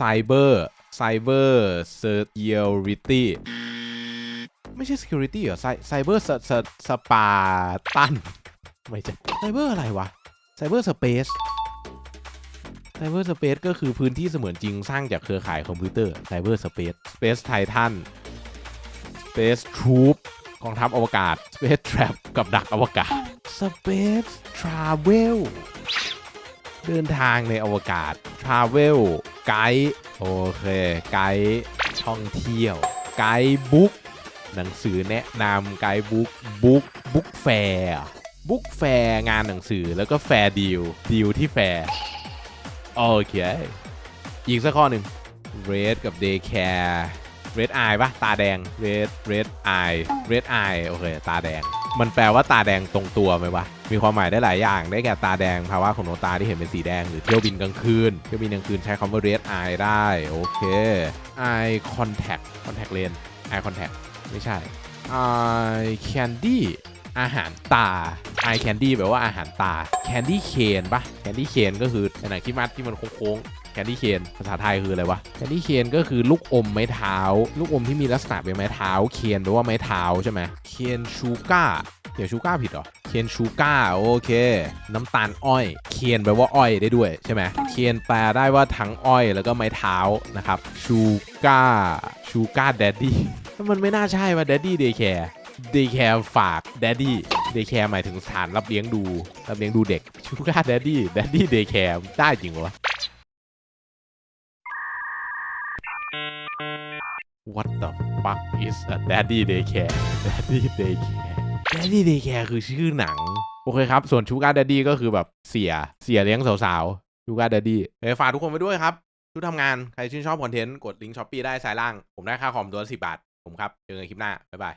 Cyber Cyber Security ไม่ใช่ Security เหรอ Cy- Cyber S- S- Spartan ไม่ใช่ Cyber อะไรวะ Cyber Space Cyber Space ก็คือพื้นที่เสมือนจริงสร้างจากเครือข่ายคอมพิวเตอร์ Cyber Space Space Titan Space Troop กองทัพอวกาศ Space Trap กับดักอวกาศ Space Travel เดินทางในอวกาศ Travel ไกด์โอเค ไกด์ท่องเที่ยว ไกด์บุ๊กหนังสือแนะนำไกด์บุ๊กบุ๊กบุ๊กแฟร์บุ๊กแฟร์งานหนังสือแล้วก็แฟร์ดีลดีลที่แฟร์โอเค อีกสักข้อหนึ่ง Red กับ Daycare Red Eye ปะตาแดง Red Red Eye Red Eye โอเค ตาแดง มันแปลว่าตาแดงตรงตัวไหมวะ มีความหมายได้หลายอย่าง ได้แก่ตาแดงภาวะของดวงตาที่เห็นเป็นสีแดง หรือเที่ยวบินกลางคืน เที่ยวบินกลางคืนใช้คำว่า red eye ได้ โอเค eye contact contact lens eye contact ไม่ใช่ eye candy อาหารตา eye candy แปลว่าอาหารตา candy cane ปะ candy cane ก็คือในหนังคิมัดที่มันโค้งๆ candy cane ภาษาไทยคืออะไรวะ candy cane ก็คือลูกอมไม้เท้า ลูกอมที่มีลักษณะเป็นไม้เท้า เคนแปลว่าไม้เท้าใช่ไหมเคนชูก้าเดี๋ยวชูก้าผิดเหรอ เคนชูก้าโอเค น้ำตาลอ้อย เคนแปลว่าอ้อยได้ด้วยใช่ไหมเคนแปลได้ว่าทั้งอ้อยแล้วก็ไม้เท้านะครับ ชูก้าชูก้าแดดดี้มันไม่น่าใช่ว่าแดดดี้เดย์แคร์ เดย์แคร์ฝากแดดดี้เดย์แคร์หมายถึงสถานรับเลี้ยงดูรับเลี้ยงดูเด็กชูก้าแดดดี้แดดดี้เดย์แคร์ได้จริงวะ What the fuck is a daddy daycare daddy daycare daddy daycare คือชื่อหนัง โอเคครับ ส่วนชูการ์ daddy ก็คือแบบเสียเสียเลี้ยงสาวๆชูการ์ daddy เอ้ฝากทุกคนไปด้วยครับชุดทำงาน ใครชื่นชอบคอนเทนต์ กดลิงก์ช้อปปี้ได้ซ้ายล่าง ผมได้ค่าคอมตัวละสิบาท ผมครับ เจอกันคลิปหน้า บ๊ายบาย